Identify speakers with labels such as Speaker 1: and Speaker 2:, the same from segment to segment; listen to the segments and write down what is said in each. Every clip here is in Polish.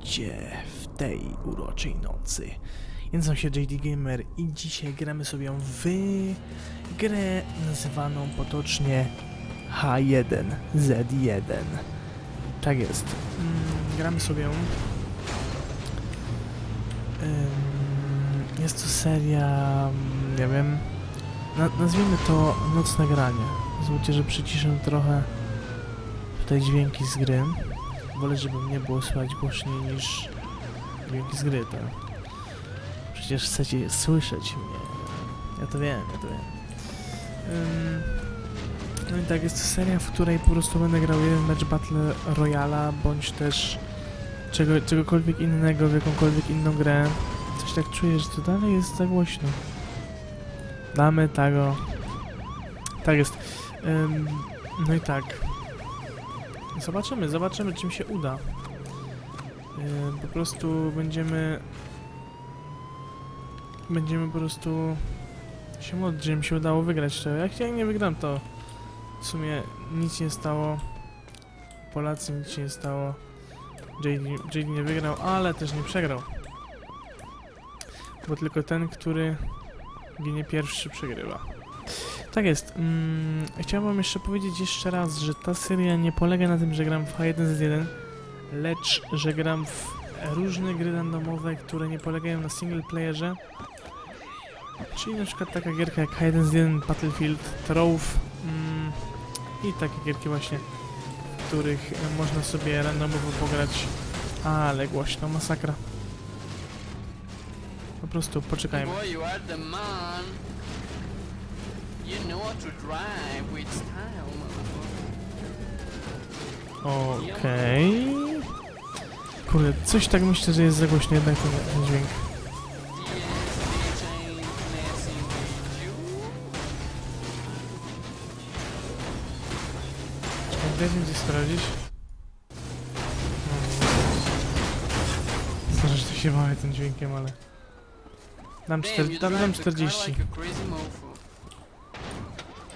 Speaker 1: Witajcie w tej uroczej nocy. Ja nazywam się JD Gamer i dzisiaj gramy sobie w grę nazywaną potocznie H1Z1. Tak jest. Mm, gramy sobie. Jest to seria, nie wiem, na, nazwijmy to nocne granie. Pozwólcie, że przyciszę trochę tutaj dźwięki z gry. Wolę, żeby mnie było słychać głośniej niż dźwięki z gry, tak? Przecież chcecie słyszeć mnie. Ja to wiem, ja to wiem. Ym, no i tak, jest to seria, w której po prostu będę grał jeden mecz Battle Royala, bądź też czego, czegokolwiek innego, w jakąkolwiek inną grę. Coś tak czuję, że to dalej jest za głośno. Damy tego. Tak jest. Ym, no i tak. Zobaczymy, zobaczymy czym się uda. Yy, po prostu będziemy... Będziemy po prostu się modlić, że mi się udało wygrać to. Jak ja nie wygram to w sumie nic nie stało. Polacy nic nie stało. JD, JD nie wygrał, ale też nie przegrał. Bo tylko ten, który ginie pierwszy przegrywa. Tak jest. Mm, jeszcze powiedzieć jeszcze raz, że ta seria nie polega na tym, że gram w H1Z1, lecz że gram w różne gry randomowe, które nie polegają na single playerze. Czyli na przykład taka gierka jak H1Z1 Battlefield, Trove mm, i takie gierki właśnie, w których można sobie randomowo pograć. Ale głośno, masakra. Po prostu poczekajmy. Okej. Kurde, coś tak myślę, że jest za głośno jednak ten, ten dźwięk. Mi gdzieś sprawdzić. No. Zdarza, że się bawię tym dźwiękiem, ale... Dam, czter, dam, dam
Speaker 2: drive the car
Speaker 1: 40.
Speaker 2: like a crazy mofo.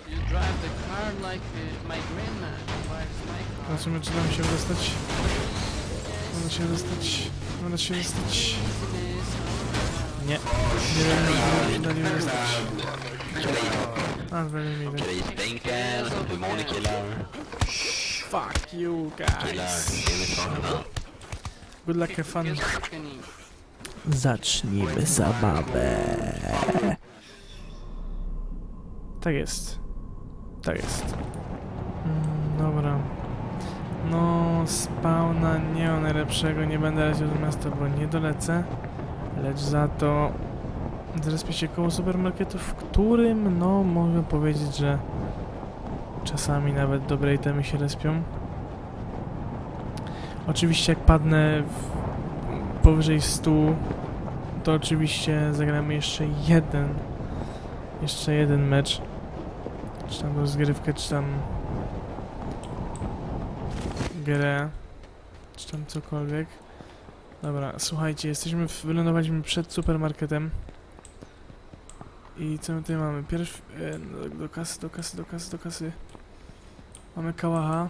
Speaker 2: You drive the car like uh, my grandma drives my car.
Speaker 1: Zobaczymy, czy nam się dostać. Uda się dostać. Uda się dostać. Nie. Nie wiem, czy uda nie dostać. A,
Speaker 3: Demonic Killer,
Speaker 1: Fuck you guys. Good luck, have fun. Zacznijmy zabawę. Tak jest. Tak jest. Mm, dobra. No, spawna nie o najlepszego, nie będę leciał do miasta, bo nie dolecę. Lecz za to zrespię się koło supermarketu, w którym, no, mogę powiedzieć, że czasami nawet dobre itemy się respią. Oczywiście jak padnę powyżej 100 to oczywiście zagramy jeszcze jeden jeszcze jeden mecz czy tam rozgrywkę, czy tam grę czy tam cokolwiek dobra, słuchajcie, jesteśmy, w, wylądowaliśmy przed supermarketem i co my tutaj mamy? Pierw e, do, do kasy, do kasy, do kasy, do kasy mamy kałacha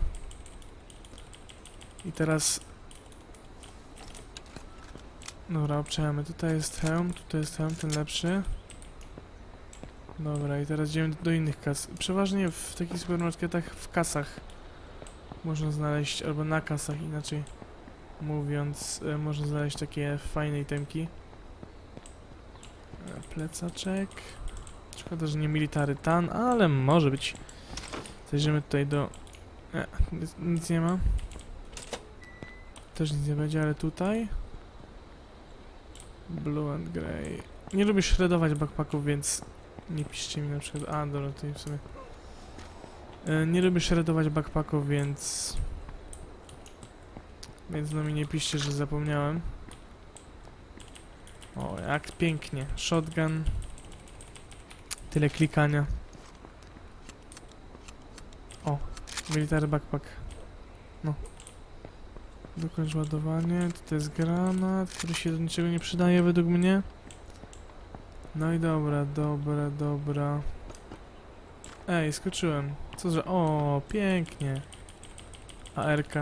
Speaker 1: i teraz Dobra, obczajamy. Tutaj jest hełm, tutaj jest hełm, ten lepszy. Dobra, i teraz idziemy do innych kas. Przeważnie w takich supermarketach w kasach można znaleźć, albo na kasach inaczej mówiąc, e, można znaleźć takie fajne itemki. E, plecaczek. Szkoda, że nie military tan, ale może być. Zajrzymy tutaj do... E, nic, nic nie ma. Też nic nie będzie, ale tutaj... Blue and Grey. Nie lubię shredować backpacków, więc nie piszcie mi na przykład. A, dobra, tutaj w sumie. E, nie lubię shredować backpacków, więc. Więc no mi nie piszcie, że zapomniałem. O, jak pięknie. Shotgun. Tyle klikania. O, military backpack. No. Dokończ ładowanie. To jest granat, który się do niczego nie przydaje według mnie. No i dobra, dobra, dobra. Ej, skoczyłem. Co za... O, pięknie. ARK.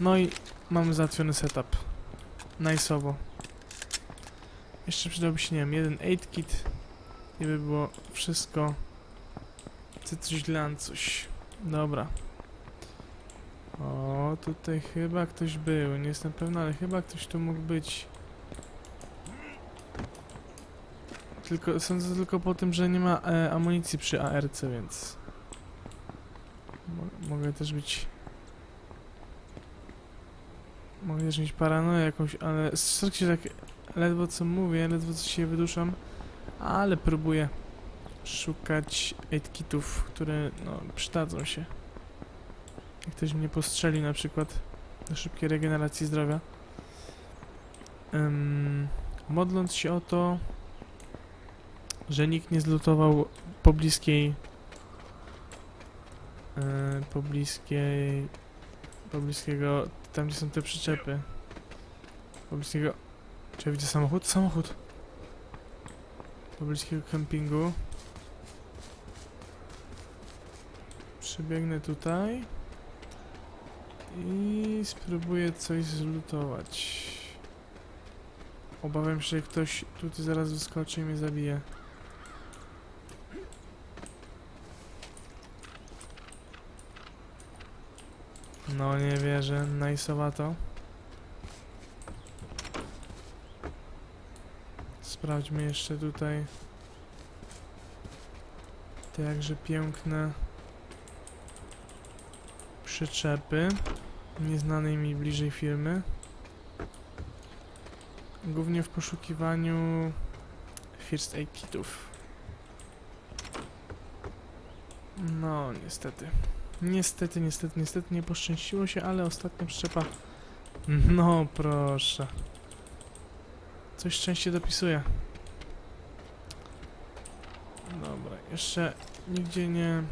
Speaker 1: No i mamy załatwiony setup. Nice'owo. Jeszcze przydałby się, nie wiem, jeden 8 kit i by było wszystko. Dla coś. Dobra. O, tutaj chyba ktoś był. Nie jestem pewna, ale chyba ktoś tu mógł być. Tylko, sądzę tylko po tym, że nie ma e, amunicji przy ARC, więc... Mo mogę też być... Mogę też mieć paranoję jakąś, ale strzelcie się tak ledwo co mówię, ledwo co się wyduszam, ale próbuję szukać 8 kitów, które no, przydadzą się. Jak ktoś mnie postrzeli na przykład do szybkiej regeneracji zdrowia. Ym, modląc się o to, że nikt nie zlutował pobliskiej yy, pobliskiej pobliskiego tam gdzie są te przyczepy pobliskiego czy ja widzę samochód? Samochód. Pobliskiego kempingu. Przybiegnę tutaj i spróbuję coś zlutować. Obawiam się, że ktoś tutaj zaraz wyskoczy i mnie zabije No nie wierzę, najsowato. Sprawdźmy jeszcze tutaj te jakże piękne przyczepy nieznanej mi bliżej firmy. Głównie w poszukiwaniu first aid kitów. No, niestety. Niestety, niestety, niestety nie poszczęściło się, ale ostatnia przyczepa. No proszę. Coś szczęście dopisuje. Dobra, jeszcze nigdzie nie...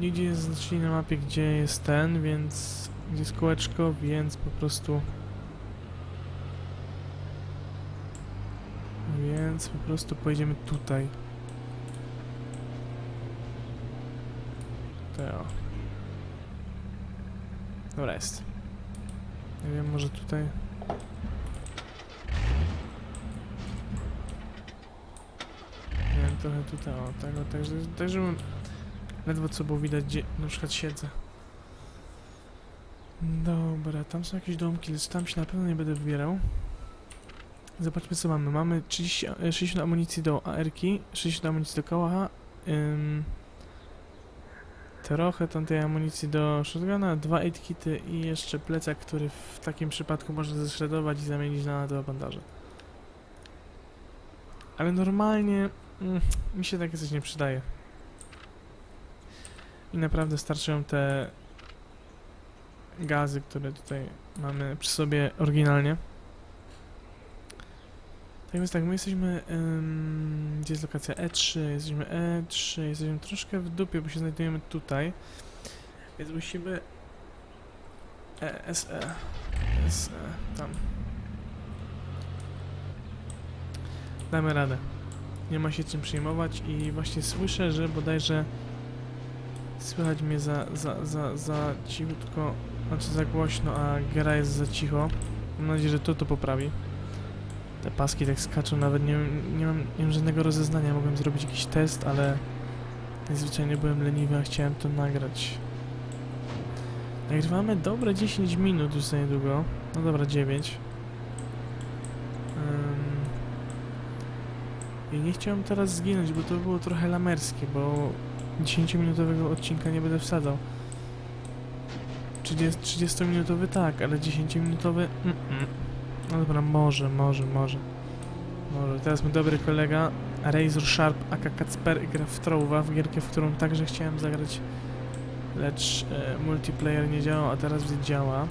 Speaker 1: Nigdzie nie zaznaczyli na mapie, gdzie jest ten, więc... Gdzie jest kółeczko, więc po prostu... Więc po prostu pojedziemy tutaj. To ja. Dobra jest. Nie wiem, może tutaj... Wiem, trochę tutaj, o, tego, tak, że, tak, żebym ledwo co było widać, gdzie na przykład siedzę. Dobra, tam są jakieś domki, lecz tam się na pewno nie będę wybierał. Zobaczmy co mamy. Mamy 30, e, 60 amunicji do AR-ki, 60 amunicji do kałacha, ym, trochę tam tej amunicji do shotguna, dwa 8 kity i jeszcze plecak, który w takim przypadku można zeszredować i zamienić na dwa bandaże. Ale normalnie mm, mi się takie coś nie przydaje. I naprawdę starczają te gazy, które tutaj mamy przy sobie oryginalnie. Więc tak, my jesteśmy, ym, gdzie jest lokacja E3, jesteśmy E3, jesteśmy troszkę w dupie, bo się znajdujemy tutaj, więc musimy E, SE, SE, tam. Damy radę. Nie ma się czym przejmować i właśnie słyszę, że bodajże słychać mnie za, za, za, za cichutko, znaczy za głośno, a gra jest za cicho. Mam nadzieję, że to to poprawi. Te paski tak skaczą, nawet nie, nie, mam, nie mam żadnego rozeznania. Mogłem zrobić jakiś test, ale najzwyczajniej byłem leniwy, a chciałem to nagrać. Nagrywamy dobre 10 minut już za niedługo. No dobra, 9. Ym, I nie chciałem teraz zginąć, bo to było trochę lamerskie, bo 10-minutowego odcinka nie będę wsadzał. 30 30-minutowy tak, ale 10-minutowy mm -mm. No dobra, może, może, może. Może. Teraz mój dobry kolega Razor Sharp aka Kacper gra w Trowa, w gierkę, w którą także chciałem zagrać, lecz e, multiplayer nie działał, a teraz działa,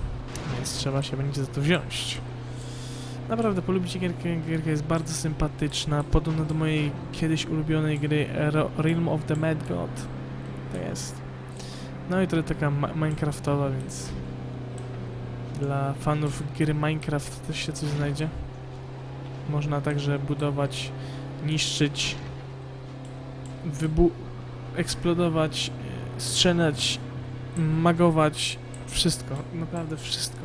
Speaker 1: więc trzeba się będzie za to wziąć. Naprawdę, polubicie gierkę, gierka jest bardzo sympatyczna, podobna do mojej kiedyś ulubionej gry Realm of the Mad God. To jest. No i trochę taka minecraftowa, więc dla fanów gry Minecraft też się coś znajdzie. Można także budować, niszczyć, wybu eksplodować, e, strzelać, magować wszystko, naprawdę wszystko.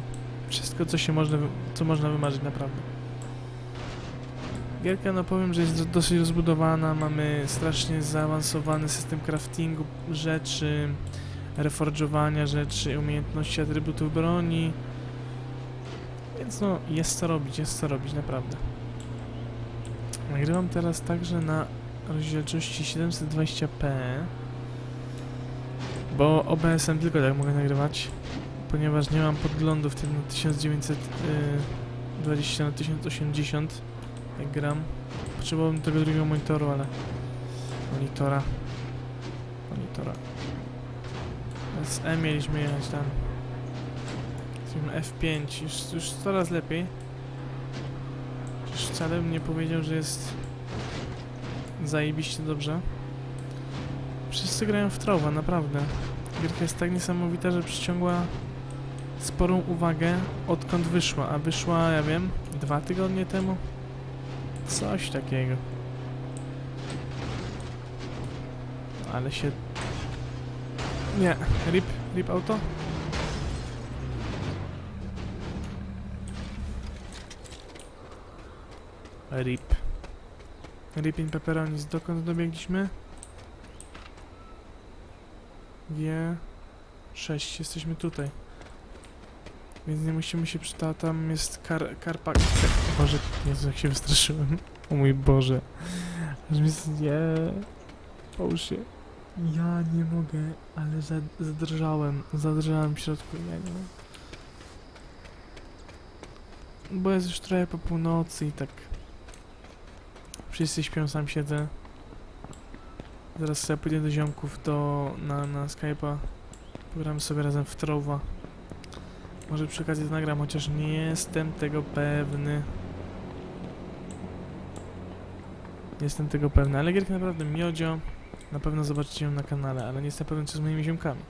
Speaker 1: Wszystko, co się można, co można wymarzyć, naprawdę. Gierka, no powiem, że jest dosyć rozbudowana, mamy strasznie zaawansowany system craftingu rzeczy, reforge'owania rzeczy, umiejętności atrybutów broni. Więc no, jest co robić, jest co robić, naprawdę. Nagrywam teraz także na rozdzielczości 720p, bo OBS-em tylko tak mogę nagrywać, ponieważ nie mam podglądu w tym na 1920 na 1080 jak gram. Potrzebowałbym tego drugiego monitoru, ale monitora monitora z E mieliśmy jechać tam Jesteśmy F5 już, już coraz lepiej. Już wcale bym nie powiedział, że jest zajebiście dobrze. Wszyscy grają w Trowa, naprawdę. Gierka jest tak niesamowita, że przyciągła sporą uwagę odkąd wyszła, a wyszła, ja wiem, dwa tygodnie temu? Coś takiego. Ale się... Nie, rip, rip auto? Rip. Rip in pepperonis. Dokąd dobiegliśmy? G6. Jesteśmy tutaj. Więc nie musimy się przyta... Tam jest kar... karpak... Boże, Jezu, jak się wystraszyłem. O mój Boże. Aż mi... z- Nie... Połóż się. Ja nie mogę, ale za, zadrżałem. Zadrżałem w środku. Ja nie mogę. Bo jest już trochę po północy i tak... Wszyscy śpią, sam siedzę. Zaraz sobie pójdę do ziomków do, na, na Skype'a. Pogramy sobie razem w Trowa. Może przy okazji to nagram, chociaż nie jestem tego pewny. Nie jestem tego pewny, ale gierka naprawdę miodzio. Na pewno zobaczycie ją na kanale, ale nie jestem pewien co z moimi ziomkami.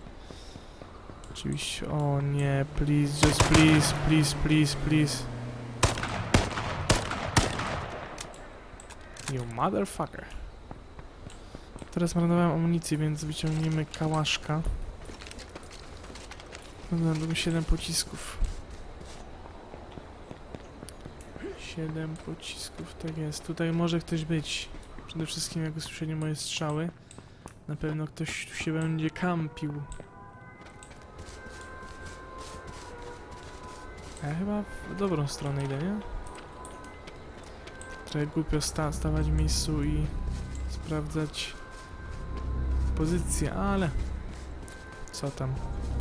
Speaker 1: Oczywiście, o nie, please, just please, please, please, please. You motherfucker. Teraz marnowałem amunicję, więc wyciągniemy kałaszka. Będą 7 pocisków. 7 pocisków, tak jest. Tutaj może ktoś być. Przede wszystkim jak usłyszeli moje strzały. Na pewno ktoś tu się będzie kampił. Ja chyba w dobrą stronę idę, nie? Trochę głupio sta stawać w miejscu i sprawdzać pozycję, ale co tam?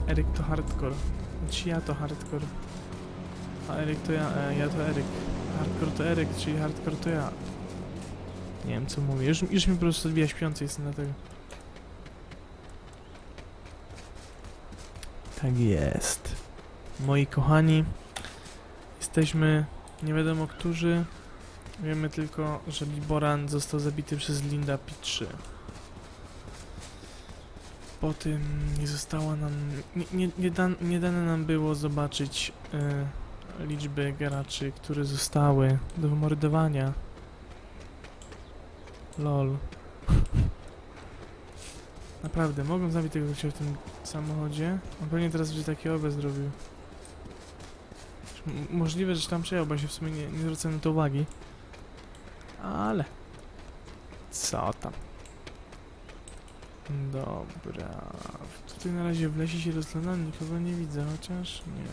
Speaker 1: Eryk to hardcore. Znaczy ja to hardcore. A Eryk to ja, e, ja to Eryk. Hardcore to Eryk, czyli hardcore to ja. Nie wiem co mówię. Już, już mi po prostu odbija śpiący jestem dlatego. Tak jest. Moi kochani, jesteśmy nie wiadomo którzy. Wiemy tylko, że Liboran został zabity przez Linda P3. Po tym nie zostało nam. Nie, nie, nie, dan, nie dane nam było zobaczyć e, liczby graczy, które zostały do wymordowania. Lol. Naprawdę, mogą zabić tego gościa w tym samochodzie. On pewnie teraz będzie taki obraz zrobił. Możliwe, że tam przejął, bo się w sumie nie, nie na to uwagi. Ale... Co tam? Dobra. Tutaj na razie w lesie się rozglądam, nikogo nie widzę, chociaż nie.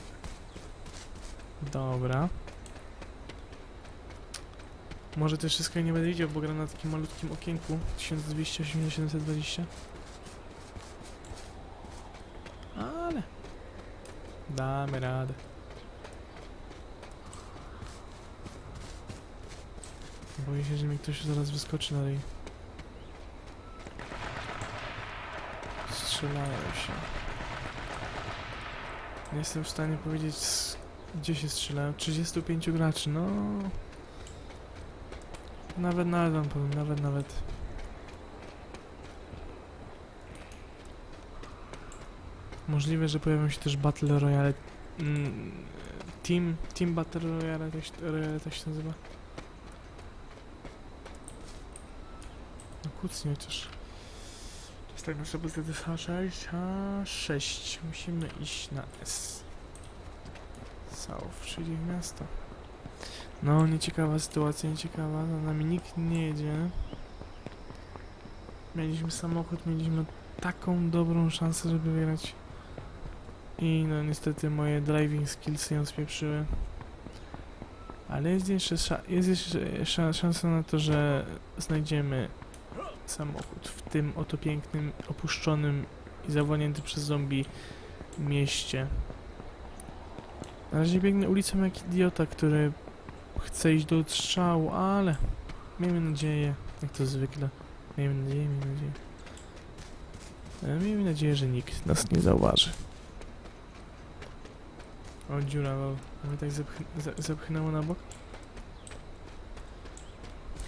Speaker 1: Dobra. Może też wszystko nie będę widział, bo gram na takim malutkim okienku 1280-720. Ale... Damy radę. Boję się, że mi ktoś zaraz wyskoczy na ryj. Strzelają się. Nie jestem w stanie powiedzieć, gdzie się strzelają. 35 graczy, no... Nawet, nawet wam powiem, nawet, nawet. Możliwe, że pojawią się też Battle Royale. Mm, team, team Battle Royale, tak Royale, tak się nazywa. Kucnie chociaż. Tak, nasza pozycja to jest H6, H6. Musimy iść na S. South, czyli w miasto. No, nieciekawa sytuacja, nieciekawa. Za nami nikt nie jedzie. Mieliśmy samochód, mieliśmy taką dobrą szansę, żeby wygrać. I no niestety moje driving skillsy ją spieprzyły. Ale jest jeszcze, jest jeszcze sza- szansa na to, że znajdziemy samochód w tym oto pięknym, opuszczonym i zawłoniętym przez zombie mieście. Na razie biegnę ulicą jak idiota, który chce iść do strzału, ale miejmy nadzieję, jak to zwykle, miejmy nadzieję, miejmy nadzieję. E, Miejmy nadzieję, że nikt nas nie zauważy. O dziura, lol. A mnie tak zepchnę, ze- zepchnęło na bok.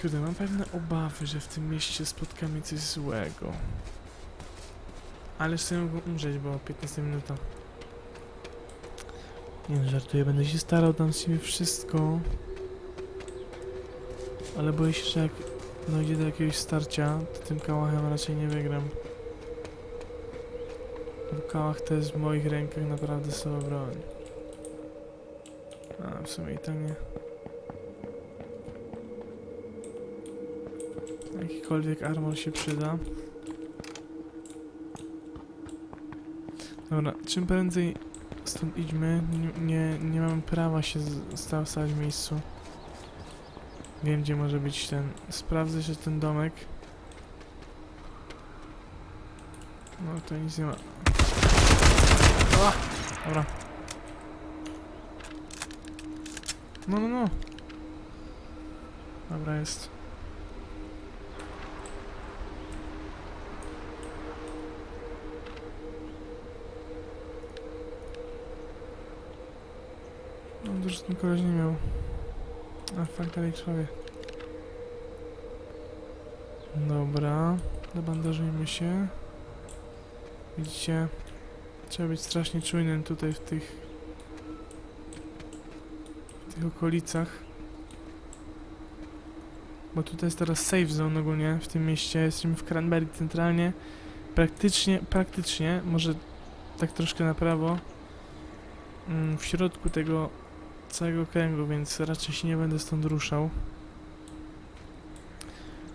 Speaker 1: Kurde, mam pewne obawy, że w tym mieście spotka mnie coś złego. Ale jeszcze mogę umrzeć, bo 15 minuta. Nie no, żartuję, będę się starał, dam z siebie wszystko. Ale boję się, że jak dojdzie do jakiegoś starcia, to tym kałachem raczej nie wygram. Bo kałach to jest w moich rękach naprawdę słaba broń. A, w sumie i to nie. Jakikolwiek armor się przyda. Dobra, czym prędzej stąd idźmy. Nie, nie, nie mamy prawa się stać w miejscu. Wiem, gdzie może być ten. Sprawdzę jeszcze ten domek. No, to nic nie ma. O! Dobra. No, no, no. Dobra, jest. No, dużo ten nie miał. A fakt, dalej człowiek. Dobra. Zabandażujmy się. Widzicie? Trzeba być strasznie czujnym tutaj w tych... w tych okolicach. Bo tutaj jest teraz safe zone ogólnie w tym mieście. Jesteśmy w Cranberry centralnie. Praktycznie, praktycznie, może tak troszkę na prawo. mm, W środku tego całego kręgu, więc raczej się nie będę stąd ruszał.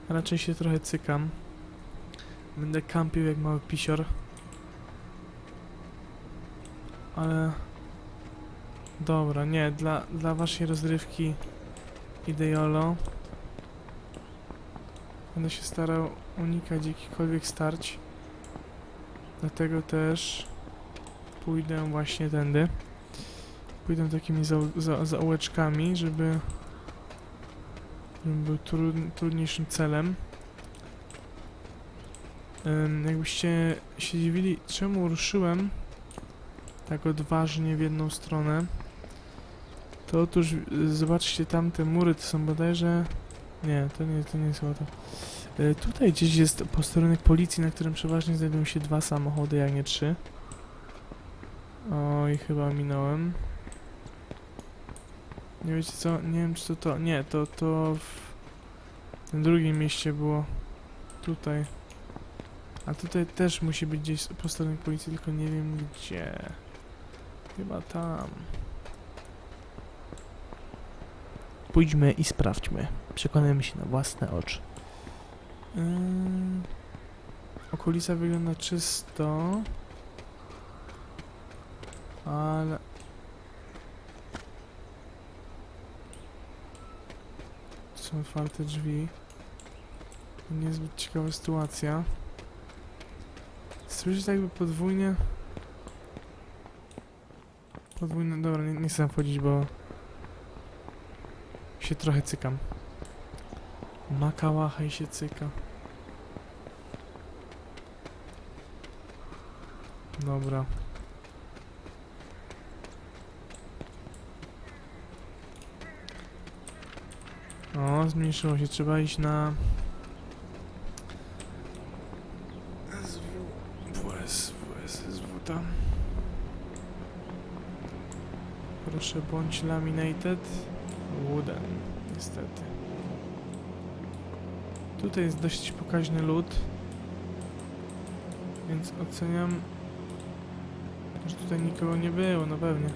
Speaker 1: Raczej się trochę cykam. Będę kampił jak mały pisior. Ale... Dobra, nie, dla, dla waszej rozrywki idę jolo. Będę się starał unikać jakichkolwiek starć. Dlatego też pójdę właśnie tędy. Pójdę takimi za, za, żeby, żeby był trud, trudniejszym celem. Ym, jakbyście się dziwili, czemu ruszyłem tak odważnie w jedną stronę, to otóż y, zobaczcie tamte mury, to są bodajże... Nie, to nie, to nie jest łatwo. Y, tutaj gdzieś jest posterunek policji, na którym przeważnie znajdują się dwa samochody, jak nie trzy. Oj, chyba minąłem. Nie wiecie co? Nie wiem czy to to... Nie, to to w tym drugim mieście było. Tutaj. A tutaj też musi być gdzieś posterunek policji, tylko nie wiem gdzie. Chyba tam. Pójdźmy i sprawdźmy. Przekonajmy się na własne oczy. Yy... Okolica wygląda czysto. Ale... Są otwarte drzwi. Niezbyt ciekawa sytuacja. Słyszę tak jakby podwójnie... Podwójne... Dobra, nie, nie chcę wchodzić, bo... Się trochę cykam. Makałacha i się cyka. Dobra. O, zmniejszyło się. Trzeba iść na... SW... WS... WSSW tam. Proszę bądź laminated. Wooden, niestety. Tutaj jest dość pokaźny lód. Więc oceniam, że tutaj nikogo nie było, no pewnie.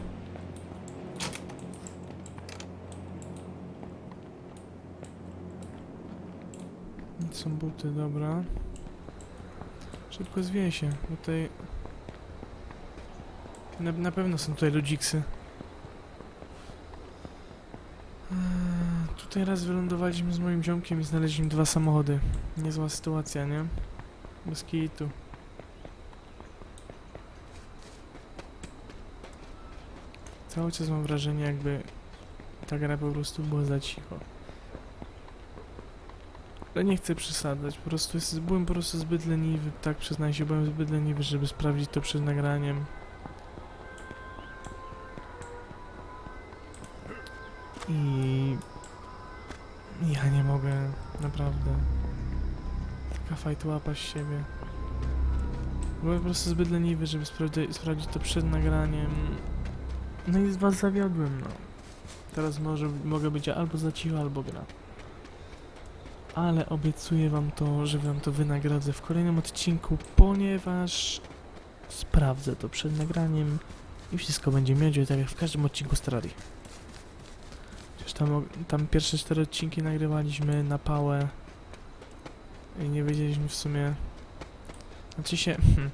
Speaker 1: Są buty, dobra. Szybko zwieje się, bo tutaj... Na, na pewno są tutaj ludziksy. Eee, Tutaj raz wylądowaliśmy z moim ziomkiem i znaleźliśmy dwa samochody. Niezła sytuacja, nie? Bez kitu. Cały czas mam wrażenie, jakby ta gra po prostu była za cicho. Ale nie chcę przesadzać, po prostu jest, byłem po prostu zbyt leniwy, tak przyznaję się, byłem zbyt leniwy, żeby sprawdzić to przed nagraniem. I ja nie mogę, naprawdę. Taka fajtłapa z siebie. Byłem po prostu zbyt leniwy, żeby sprawdzi- sprawdzić to przed nagraniem. No i z was zawiodłem, no. Teraz może mogę być albo za cicho, albo gra. Ale obiecuję wam to, że wam to wynagrodzę w kolejnym odcinku, ponieważ sprawdzę to przed nagraniem i wszystko będzie miodzie, tak jak w każdym odcinku Starali. Przecież tam, tam pierwsze cztery odcinki nagrywaliśmy na pałę i nie wiedzieliśmy w sumie... Znaczy się... hmm,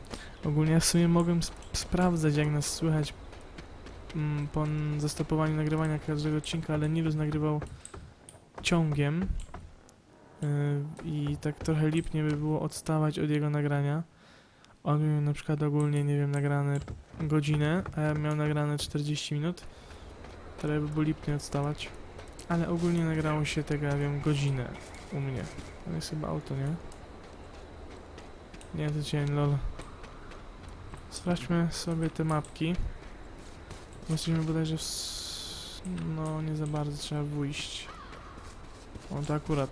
Speaker 1: ogólnie w sumie mogłem sp sprawdzać jak nas słychać mm, po zastopowaniu nagrywania każdego odcinka, ale Nilus nagrywał ciągiem i tak trochę lipnie by było odstawać od jego nagrania. On miał na przykład ogólnie, nie wiem, nagrane godzinę, a ja miał nagrane 40 minut. Trochę by było lipnie odstawać. Ale ogólnie nagrało się tego, ja wiem, godzinę u mnie. To jest chyba auto, nie? Nie, to cień, lol. Sprawdźmy sobie te mapki. Musimy bodajże w... No, nie za bardzo trzeba wyjść. O, to akurat.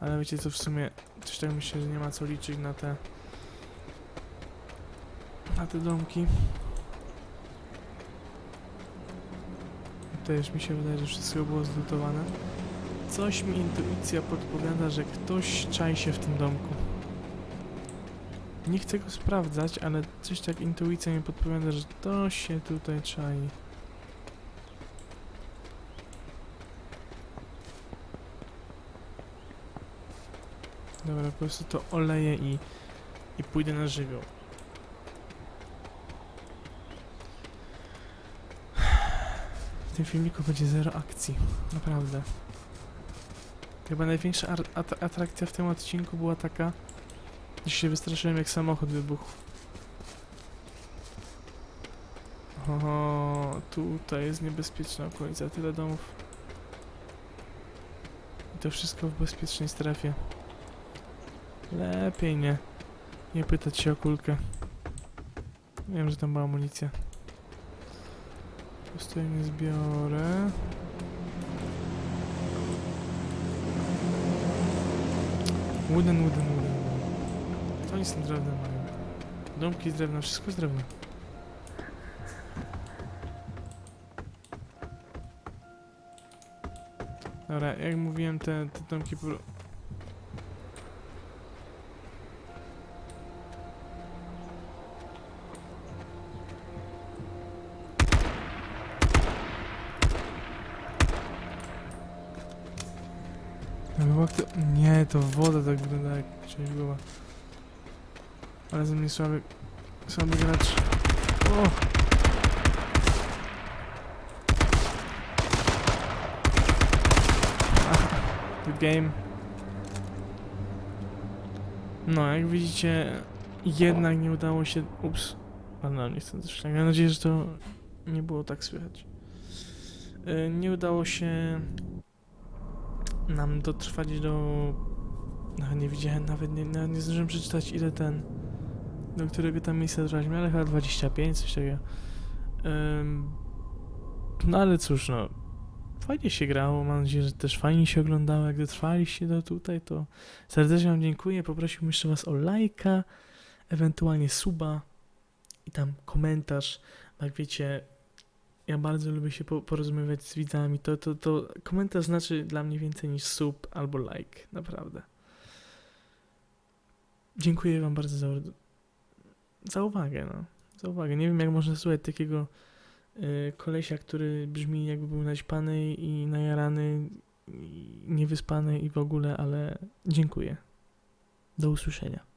Speaker 1: Ale wiecie co, w sumie też tak myślę, że nie ma co liczyć na te... Na te domki. Już mi się wydaje, że wszystko było zlutowane. Coś mi intuicja podpowiada, że ktoś czai się w tym domku. Nie chcę go sprawdzać, ale coś tak intuicja mi podpowiada, że to się tutaj czai. Dobra, po prostu to oleję i, i pójdę na żywioł. W tym filmiku będzie zero akcji, naprawdę. Chyba największa atrakcja w tym odcinku była taka, że się wystraszyłem jak samochód wybuchł. O, tutaj jest niebezpieczna okolica, tyle domów. I to wszystko w bezpiecznej strefie. Lepiej nie. Nie pytać się o kulkę. Wiem, że tam była amunicja. Jej nie zbiorę. Wooden, wooden, wooden. To oni z tym drewnem mają. Domki z drewna, wszystko z drewna. Dobra, jak mówiłem, te, te domki po... Nie, to woda tak wygląda jak część była. Ale ze mnie słaby... Słaby gracz. O! Game. No, jak widzicie, jednak nie udało się... Ups. Ale no, nie chcę też tak. Mam nadzieję, że to nie było tak słychać. Y, Nie udało się nam dotrwać do... No, nie widziałem, nawet nie, nawet nie zdążyłem przeczytać ile ten... Do którego tam miejsca dotrwaliśmy, ale chyba 25, coś takiego. Ym, no ale cóż, no... Fajnie się grało, mam nadzieję, że też fajnie się oglądało. Jak dotrwaliście do tutaj, to serdecznie wam dziękuję. Poprosiłbym jeszcze was o lajka, ewentualnie suba i tam komentarz. Jak wiecie, ja bardzo lubię się po, porozmawiać z widzami. To, to, to komentarz znaczy dla mnie więcej niż sub albo like, naprawdę. dziękuję wam bardzo za, za uwagę, no. Za uwagę. Nie wiem, jak można słuchać takiego y, kolesia, który brzmi jakby był naćpany i najarany, i niewyspany i w ogóle, ale dziękuję. Do usłyszenia.